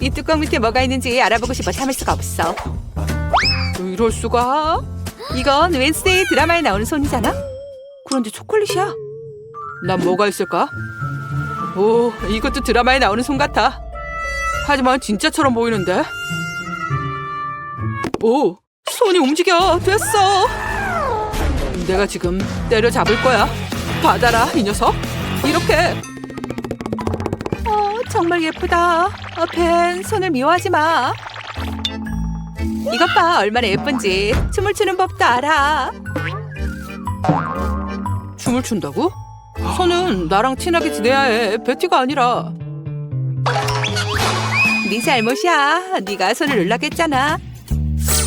이 뚜껑 밑에 뭐가 있는지 알아보고 싶어 참을 수가 없어. 이럴 수가? 이건 웬스데이 드라마에 나오는 손이잖아? 그런데 초콜릿이야. 난 뭐가 있을까? 오, 이것도 드라마에 나오는 손 같아. 하지만 진짜처럼 보이는데? 오, 손이 움직여. 됐어. 내가 지금 때려잡을 거야. 받아라, 이 녀석. 이렇게. 어, 정말 예쁘다. 어, 벤, 손을 미워하지 마. 이것 봐, 얼마나 예쁜지. 춤을 추는 법도 알아. 춤을 춘다고? 손은 나랑 친하게 지내야 해. 베티가 아니라. 네 잘못이야. 네가 손을 놀라게 했잖아.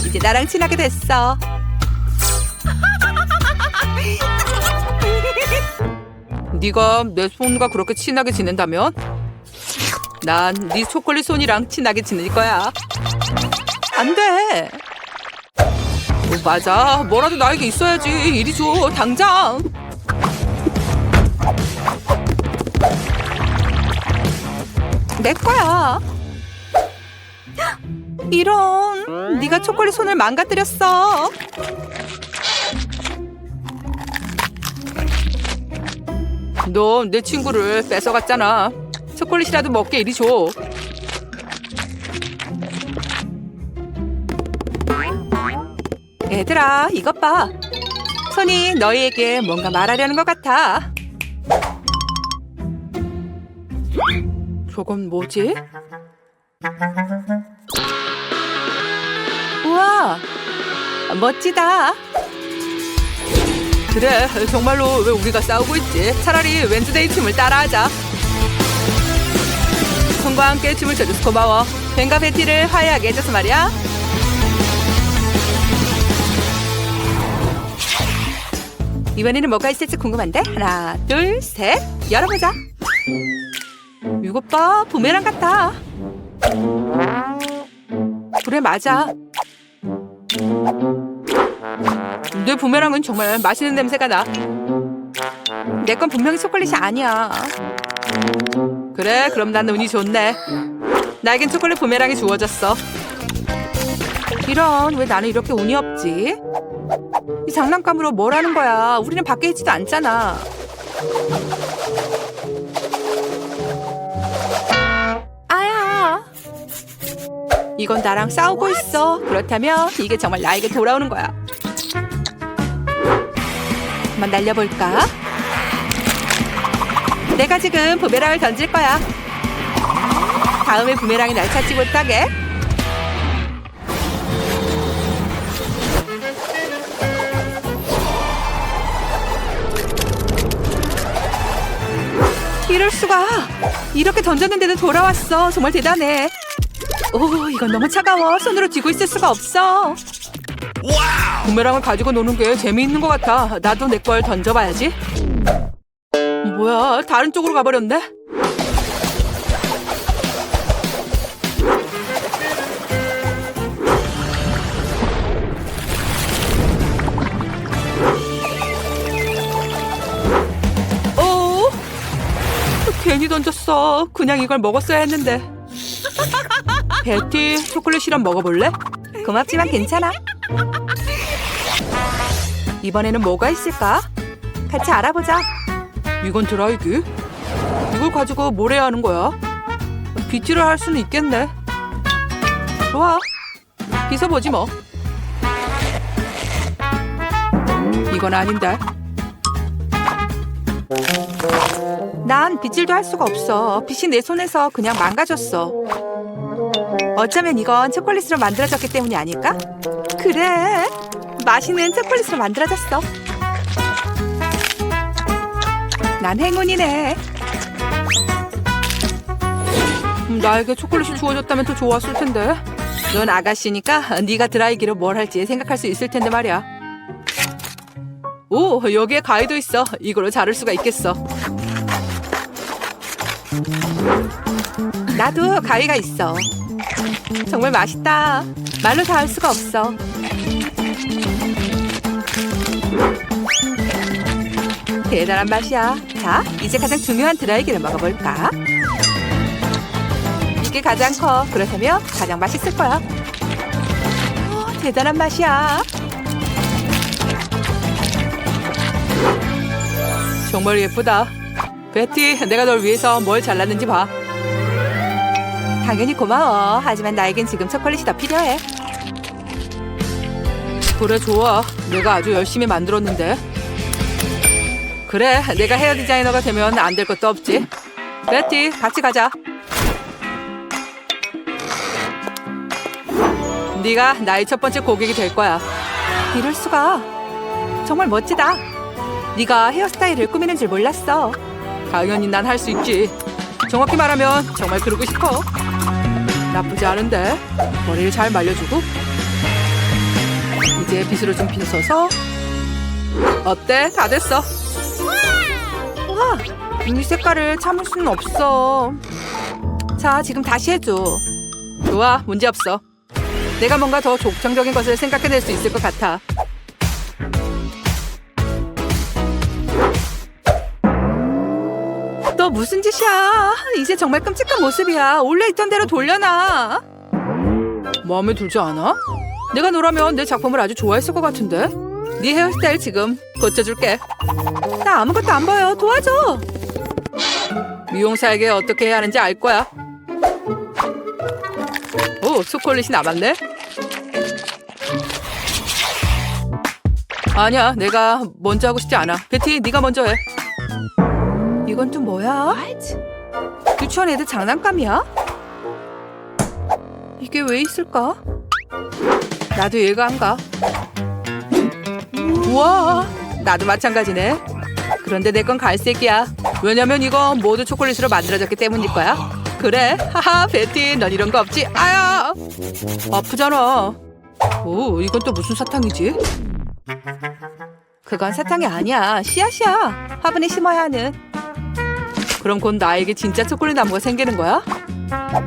이제 나랑 친하게 됐어. 네가 내 손과 그렇게 친하게 지낸다면 난 네 초콜릿 손이랑 친하게 지낼 거야. 안 돼. 어, 맞아. 뭐라도 나에게 있어야지. 이리 줘. 당장. 내 거야. 이런. 네가 초콜릿 손을 망가뜨렸어. 너내 친구를 뺏어갔잖아. 초콜릿이라도 먹게 이리 줘. 얘들아, 이것 봐. 손이 너희에게 뭔가 말하려는 것 같아. 저건 뭐지? 우와, 멋지다. 그래, 정말로 왜 우리가 싸우고 있지? 차라리 웬즈데이 춤을 따라하자. 손과 함께 춤을 춰줘서 고마워. 벤과 베티를 화해하게 해줘서 말이야. 이번에는 뭐가 있을지 궁금한데? 하나, 둘, 셋. 열어보자. 이것 봐, 부메랑 같아. 그래, 맞아. 내 부메랑은 정말 맛있는 냄새가 나. 내 건 분명히 초콜릿이 아니야. 그래, 그럼 난 운이 좋네. 나에겐 초콜릿 부메랑이 주어졌어. 이런, 왜 나는 이렇게 운이 없지? 이 장난감으로 뭘 하는 거야? 우리는 밖에 있지도 않잖아. 아야. 이건 나랑 싸우고 있어. 그렇다면 이게 정말 나에게 돌아오는 거야. 한번 날려볼까? 내가 지금 부메랑을 던질 거야. 다음에 부메랑이 날 찾지 못하게. 이럴 수가. 이렇게 던졌는데도 돌아왔어. 정말 대단해. 오, 이건 너무 차가워. 손으로 쥐고 있을 수가 없어. 부메랑을 가지고 노는 게 재미있는 것 같아. 나도 내 걸 던져봐야지. 뭐야, 다른 쪽으로 가버렸네. 오, 괜히 던졌어. 그냥 이걸 먹었어야 했는데. 베티, 초콜릿 시럽 먹어볼래? 고맙지만 괜찮아. 이번에는 뭐가 있을까? 같이 알아보자. 이건 드라이기. 이걸 가지고 뭘 해야 하는 거야? 빗질을 할 수는 있겠네. 좋아. 빗어보지 뭐. 이건 아닌데. 난 빗질도 할 수가 없어. 빗이 내 손에서 그냥 망가졌어. 어쩌면 이건 초콜릿으로 만들어졌기 때문이 아닐까? 그래. 맛있는 초콜릿으로 만들어졌어. 난 행운이네. 음, 나에게 초콜릿이 주어졌다면 더 좋았을 텐데. 넌 아가씨니까 네가 드라이기로 뭘 할지 생각할 수 있을 텐데 말이야. 오, 여기에 가위도 있어. 이걸로 자를 수가 있겠어. 나도 가위가 있어. 정말 맛있다. 말로 다 할 수가 없어. 대단한 맛이야. 자, 이제 가장 중요한 드라이기를 먹어볼까? 음식이 가장 커. 그렇다면 가장 맛있을 거야. 어, 대단한 맛이야. 정말 예쁘다. 베티, 내가 널 위해서 뭘 잘랐는지 봐. 당연히 고마워. 하지만 나에겐 지금 초콜릿이 더 필요해. 그래, 좋아. 내가 아주 열심히 만들었는데. 그래, 내가 헤어 디자이너가 되면 안 될 것도 없지. 베티, 같이 가자. 네가 나의 첫 번째 고객이 될 거야. 이럴 수가. 정말 멋지다. 네가 헤어스타일을 꾸미는 줄 몰랐어. 당연히 난 할 수 있지. 정확히 말하면 정말 그러고 싶어. 나쁘지 않은데 머리를 잘 말려주고 이제 빗으로 좀 빗어서 어때? 다 됐어. 와, 이 색깔을 참을 수는 없어. 자, 지금 다시 해줘. 좋아, 문제 없어. 내가 뭔가 더 족정적인 것을 생각해낼 수 있을 것 같아. 너 무슨 짓이야? 이제 정말 끔찍한 모습이야. 원래 있던 대로 돌려놔. 마음에 들지 않아? 내가 너라면 내 작품을 아주 좋아했을 것 같은데. 네 헤어스타일 지금 고쳐줄게. 나 아무것도 안 보여. 도와줘. 미용사에게 어떻게 해야 하는지 알 거야. 오, 초콜릿이 남았네. 아니야, 내가 먼저 하고 싶지 않아. 베티, 네가 먼저 해. 이건 또 뭐야? 유치원 애들 장난감이야? 이게 왜 있을까? 나도 이해가 안 가. 우와, 나도 마찬가지네. 그런데 내 건 갈색이야. 왜냐면 이건 모두 초콜릿으로 만들어졌기 때문일 거야. 그래, 하하, 베티, 넌 이런 거 없지? 아야, 아프잖아. 오, 이건 또 무슨 사탕이지? 그건 사탕이 아니야. 씨앗이야. 화분에 심어야 하는. 그럼 곧 나에게 진짜 초콜릿 나무가 생기는 거야?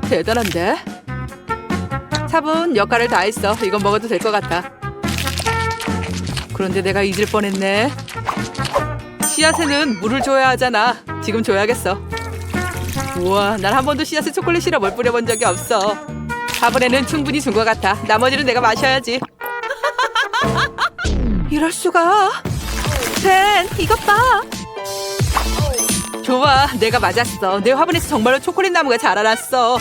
대단한데? 차분 역할을 다 했어. 이건 먹어도 될 것 같다. 그런데 내가 잊을 뻔했네. 씨앗에는 물을 줘야 하잖아. 지금 줘야겠어. 우와, 난 한 번도 씨앗에 초콜릿 시럽을 뿌려본 적이 없어. 화분에는 충분히 준 것 같아. 나머지는 내가 마셔야지. 이럴 수가. 벤, 이것 봐. 좋아, 내가 맞았어. 내 화분에서 정말로 초콜릿 나무가 자라났어.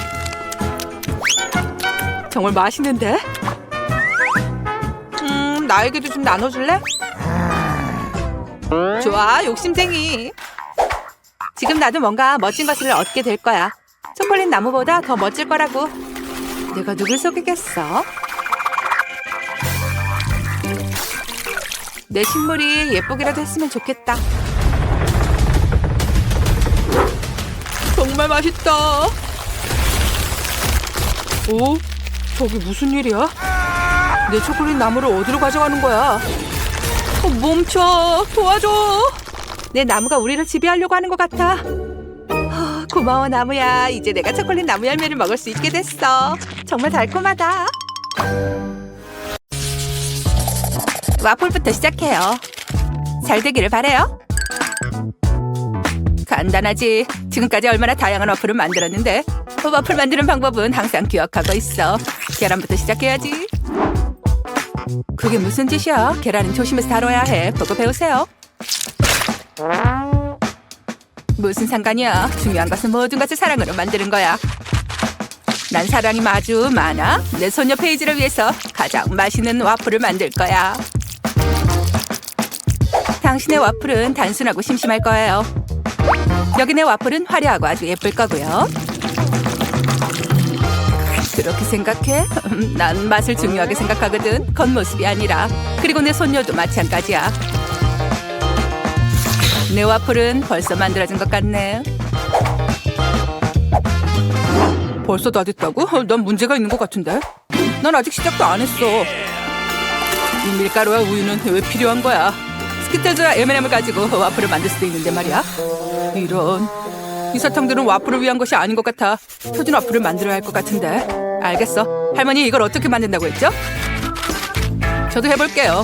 정말 맛있는데? 음, 나에게도 좀 나눠줄래? 좋아, 욕심쟁이. 지금 나도 뭔가 멋진 것을 얻게 될 거야. 초콜릿 나무보다 더 멋질 거라고. 내가 누굴 속이겠어? 내 식물이 예쁘기라도 했으면 좋겠다. 정말 맛있다. 오, 저기 무슨 일이야? 내 초콜릿 나무를 어디로 가져가는 거야? 어, 멈춰, 도와줘. 내 나무가 우리를 지배하려고 하는 것 같아. 아, 고마워 나무야. 이제 내가 초콜릿 나무 열매를 먹을 수 있게 됐어. 정말 달콤하다. 와플부터 시작해요. 잘 되기를 바래요. 간단하지. 지금까지 얼마나 다양한 와플을 만들었는데 와플 만드는 방법은 항상 기억하고 있어. 계란부터 시작해야지. 그게 무슨 짓이야? 계란은 조심해서 다뤄야 해. 보고 배우세요. 무슨 상관이야? 중요한 것은 모든 것을 사랑으로 만드는 거야. 난 사랑이 아주 많아. 내 소녀 페이지를 위해서 가장 맛있는 와플을 만들 거야. 당신의 와플은 단순하고 심심할 거예요. 여기 내 와플은 화려하고 아주 예쁠 거고요. 그렇게 생각해? 음, 난 맛을 중요하게 생각하거든. 겉모습이 아니라. 그리고 내 손녀도 마찬가지야. 내 와플은 벌써 만들어진 것 같네. 벌써 다 됐다고? 난 문제가 있는 것 같은데. 난 아직 시작도 안 했어. 이 밀가루와 우유는 왜 필요한 거야? 스키틀즈와 M&M을 가지고 와플을 만들 수도 있는데 말이야. 이런. 이 사탕들은 와플을 위한 것이 아닌 것 같아. 표준 와플을 만들어야 할 것 같은데. 알겠어. 할머니 이걸 어떻게 만든다고 했죠? 저도 해볼게요.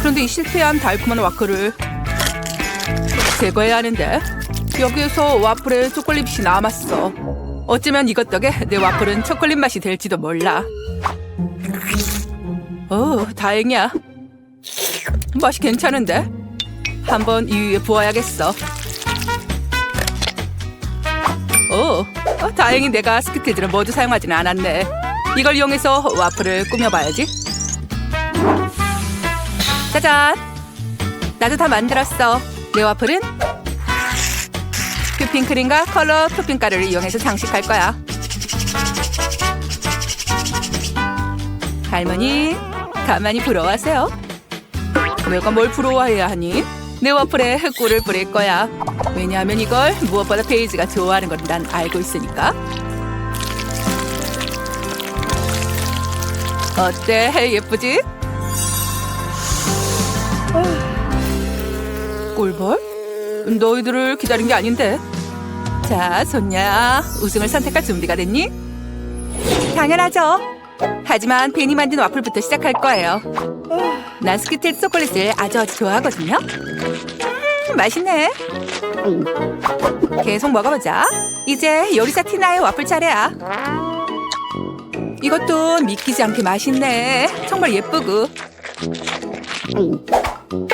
그런데 이 실패한 달콤한 와플을 제거해야 하는데 여기에서 와플에 초콜릿이 남았어. 어쩌면 이것 덕에 내 와플은 초콜릿 맛이 될지도 몰라. 오, 다행이야. 맛이 괜찮은데? 한번 이 위에 부어야겠어. 오, 어, 다행히 내가 스키트들을 모두 사용하지는 않았네. 이걸 이용해서 와플을 꾸며봐야지. 짜잔! 나도 다 만들었어. 내 와플은 휘핑크림과 컬러 토핑 가루를 이용해서 장식할 거야. 할머니, 가만히 부러워하세요. 내가 뭘 부러워해야 하니? 내 와플에 꿀을 뿌릴 거야. 왜냐하면 이걸 무엇보다 페이지가 좋아하는 걸 난 알고 있으니까. 어때? 예쁘지? 꿀벌? 너희들을 기다린 게 아닌데. 자, 손냐, 우승을 선택할 준비가 됐니? 당연하죠. 하지만 베니 만든 와플부터 시작할 거예요. 난 스키틀 초콜릿을 아주 아주 좋아하거든요. 음, 맛있네. 계속 먹어보자. 이제 요리사 티나의 와플 차례야. 이것도 믿기지 않게 맛있네. 정말 예쁘고.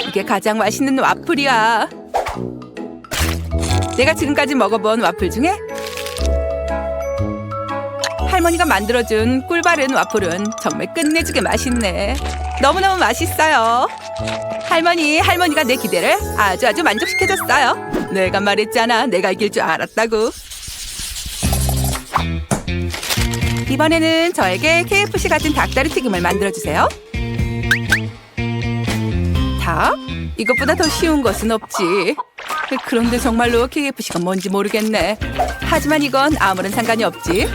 이게 가장 맛있는 와플이야. 내가 지금까지 먹어본 와플 중에 할머니가 만들어준 꿀바른 와플은 정말 끝내주게 맛있네. 너무너무 맛있어요. 할머니, 할머니가 내 기대를 아주 아주 만족시켜줬어요. 내가 말했잖아. 내가 이길 줄 알았다고. 이번에는 저에게 KFC 같은 닭다리 튀김을 만들어주세요. 닭? 이것보다 더 쉬운 것은 없지. 그런데 정말로 KFC가 뭔지 모르겠네. 하지만 이건 아무런 상관이 없지.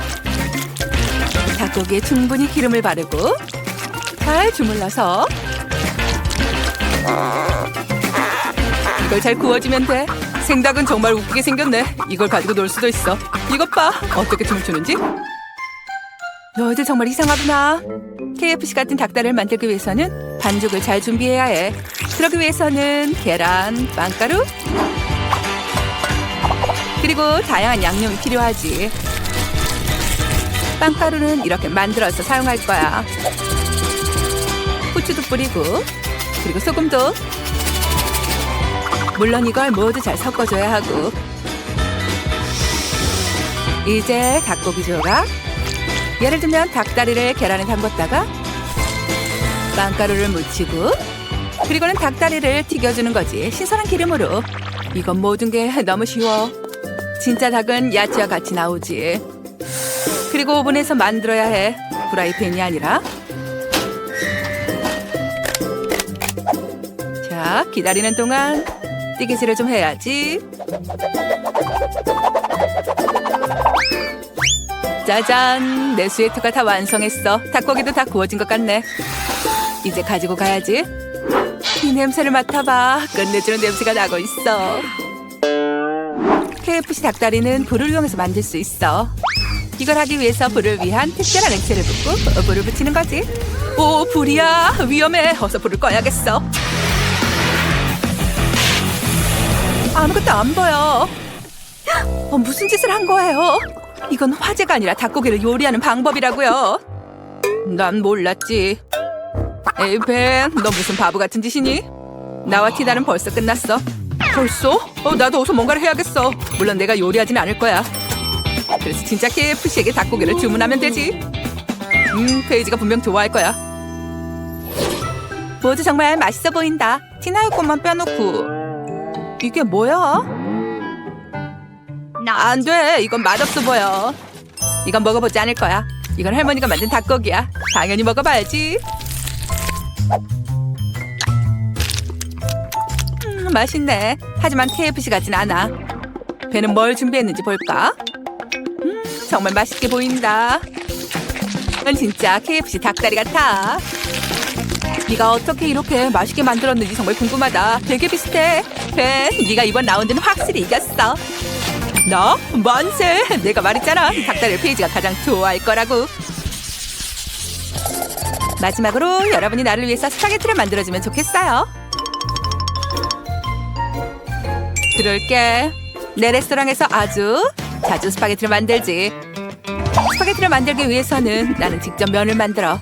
닭고기에 충분히 기름을 바르고 잘 주물러서 이걸 잘 구워주면 돼. 생닭은 정말 웃기게 생겼네. 이걸 가지고 놀 수도 있어. 이것 봐. 어떻게 춤을 추는지. 너희들 정말 이상하구나. KFC 같은 닭다리를 만들기 위해서는 반죽을 잘 준비해야 해. 그러기 위해서는 계란, 빵가루, 그리고 다양한 양념이 필요하지. 빵가루는 이렇게 만들어서 사용할 거야. 후추도 뿌리고, 그리고 소금도. 물론 이걸 모두 잘 섞어줘야 하고. 이제 닭고기 조각. 예를 들면 닭다리를 계란에 담궜다가 빵가루를 묻히고 그리고는 닭다리를 튀겨주는 거지 신선한 기름으로 이건 모든 게 너무 쉬워 진짜 닭은 야채와 같이 나오지 그리고 오븐에서 만들어야 해. 프라이팬이 아니라. 자 기다리는 동안 뜨개질을 좀 해야지. 짜잔! 내 스웨터가 다 완성했어. 닭고기도 다 구워진 것 같네. 이제 가지고 가야지. 이 냄새를 맡아봐. 끝내주는 냄새가 나고 있어. KFC 닭다리는 불을 이용해서 만들 수 있어 이걸 하기 위해서 불을 위한 특별한 액체를 붓고 불을 붙이는 거지 오 불이야 위험해 어서 불을 꺼야겠어 아무것도 안 보여 어, 무슨 짓을 한 거예요? 이건 화재가 아니라 닭고기를 요리하는 방법이라고요. 난 몰랐지. 에이 벤, 너 무슨 바보 같은 짓이니? 나와 티나는 벌써 끝났어. 벌써? 어, 나도 어서 뭔가를 해야겠어. 물론 내가 요리하진 않을 거야. 그래서 진짜 KFC에게 닭고기를 주문하면 되지. 음, 페이지가 분명 좋아할 거야. 모두 정말 맛있어 보인다. 티나의 것만 빼놓고. 이게 뭐야? 안 돼. 이건 맛없어 보여. 이건 먹어보지 않을 거야. 이건 할머니가 만든 닭고기야. 당연히 먹어봐야지. 음, 맛있네. 하지만 KFC 같진 않아. 배는 뭘 준비했는지 볼까? 음, 정말 맛있게 보인다. 이건 진짜 KFC 닭다리 같아. 네가 어떻게 이렇게 맛있게 만들었는지 정말 궁금하다. 되게 비슷해. 벤, 네가 이번 라운드는 확실히 이겼어. 나? 만세! 내가 말했잖아. 닭다리 페이지가 가장 좋아할 거라고. 마지막으로 여러분이 나를 위해서 스파게티를 만들어주면 좋겠어요. 그럴게. 내 레스토랑에서 아주 자주 스파게티를 만들지. 스파게티를 만들기 위해서는 나는 직접 면을 만들어.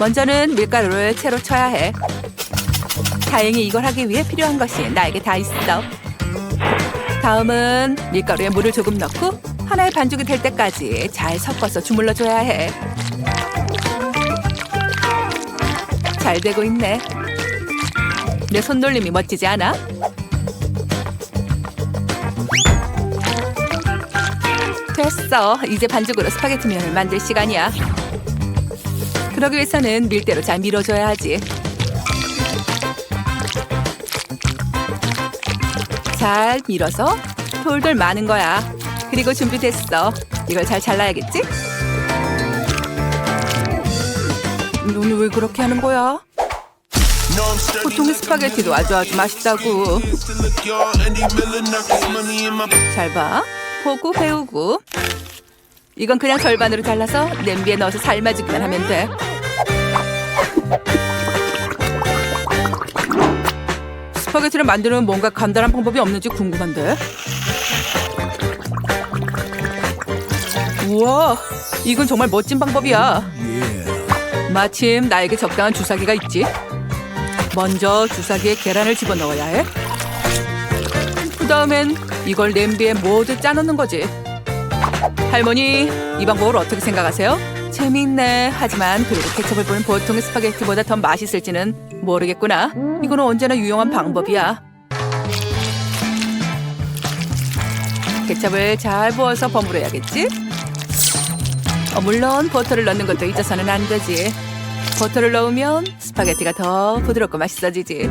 먼저는 밀가루를 채로 쳐야 해. 다행히 이걸 하기 위해 필요한 것이 나에게 다 있어. 다음은 밀가루에 물을 조금 넣고 하나의 반죽이 될 때까지 잘 섞어서 주물러 줘야 해. 잘 되고 있네. 내 손놀림이 멋지지 않아? 됐어. 이제 반죽으로 스파게티 면을 만들 시간이야. 그러기 위해서는 밀대로 잘 밀어줘야 하지. 잘 밀어서 돌돌 마는 거야. 그리고 준비됐어. 이걸 잘 잘라야겠지? 너는 왜 그렇게 하는 거야? 보통의 스파게티도 아주 아주 맛있다고. 잘 봐. 보고 배우고. 이건 그냥 절반으로 잘라서 냄비에 넣어서 삶아주기만 하면 돼. 스파게티를 만드는 뭔가 간단한 방법이 없는지 궁금한데. 우와, 이건 정말 멋진 방법이야. 마침 나에게 적당한 주사기가 있지. 먼저 주사기에 계란을 집어넣어야 해. 그 다음엔 이걸 냄비에 모두 짜놓는 거지. 할머니, 이 방법을 어떻게 생각하세요? 재미있네. 하지만 그래도 케첩을 보는 보통의 스파게티보다 더 맛있을지는 모르겠구나. 이거는 언제나 유용한 방법이야. 케첩을 잘 부어서 버무려야겠지? 어, 물론 버터를 넣는 것도 잊어서는 안 되지. 버터를 넣으면 스파게티가 더 부드럽고 맛있어지지.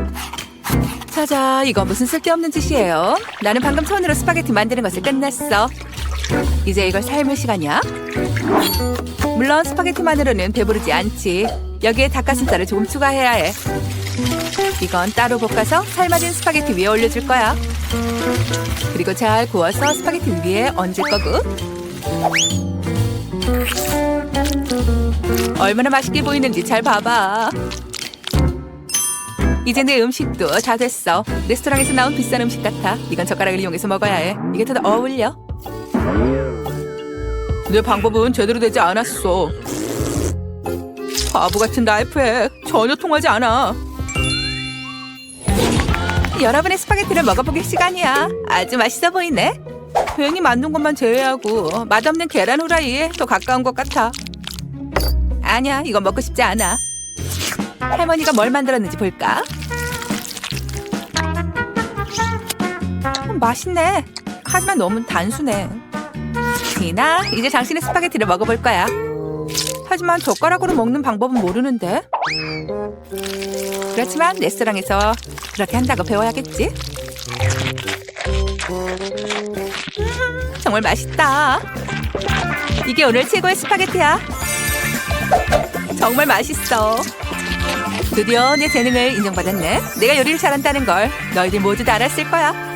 자자, 이거 무슨 쓸데없는 짓이에요? 나는 방금 손으로 스파게티 만드는 것을 끝냈어. 이제 이걸 삶을 시간이야. 물론 스파게티만으로는 배부르지 않지. 여기에 닭가슴살을 조금 추가해야 해. 이건 따로 볶아서 삶아진 스파게티 위에 올려줄 거야. 그리고 잘 구워서 스파게티 위에 얹을 거고. 얼마나 맛있게 보이는지 잘 봐봐. 이제 내 음식도 다 됐어. 레스토랑에서 나온 비싼 음식 같아. 이건 젓가락을 이용해서 먹어야 해. 이게 더 어울려. 내 방법은 제대로 되지 않았어. 바보 같은 나이프에 전혀 통하지 않아. 여러분의 스파게티를 먹어보길 시간이야. 아주 맛있어 보이네. 괜히 만든 것만 제외하고 맛없는 계란 후라이에 더 가까운 것 같아. 아니야, 이건 먹고 싶지 않아. 할머니가 뭘 만들었는지 볼까? 음, 맛있네. 하지만 너무 단순해. 디나, 이제 당신의 스파게티를 먹어볼 거야. 하지만 젓가락으로 먹는 방법은 모르는데. 그렇지만 레스토랑에서 그렇게 한다고 배워야겠지. 음, 정말 맛있다. 이게 오늘 최고의 스파게티야. 정말 맛있어. 드디어 내 재능을 인정받았네. 내가 요리를 잘한다는 걸 너희들 모두 다 알았을 거야.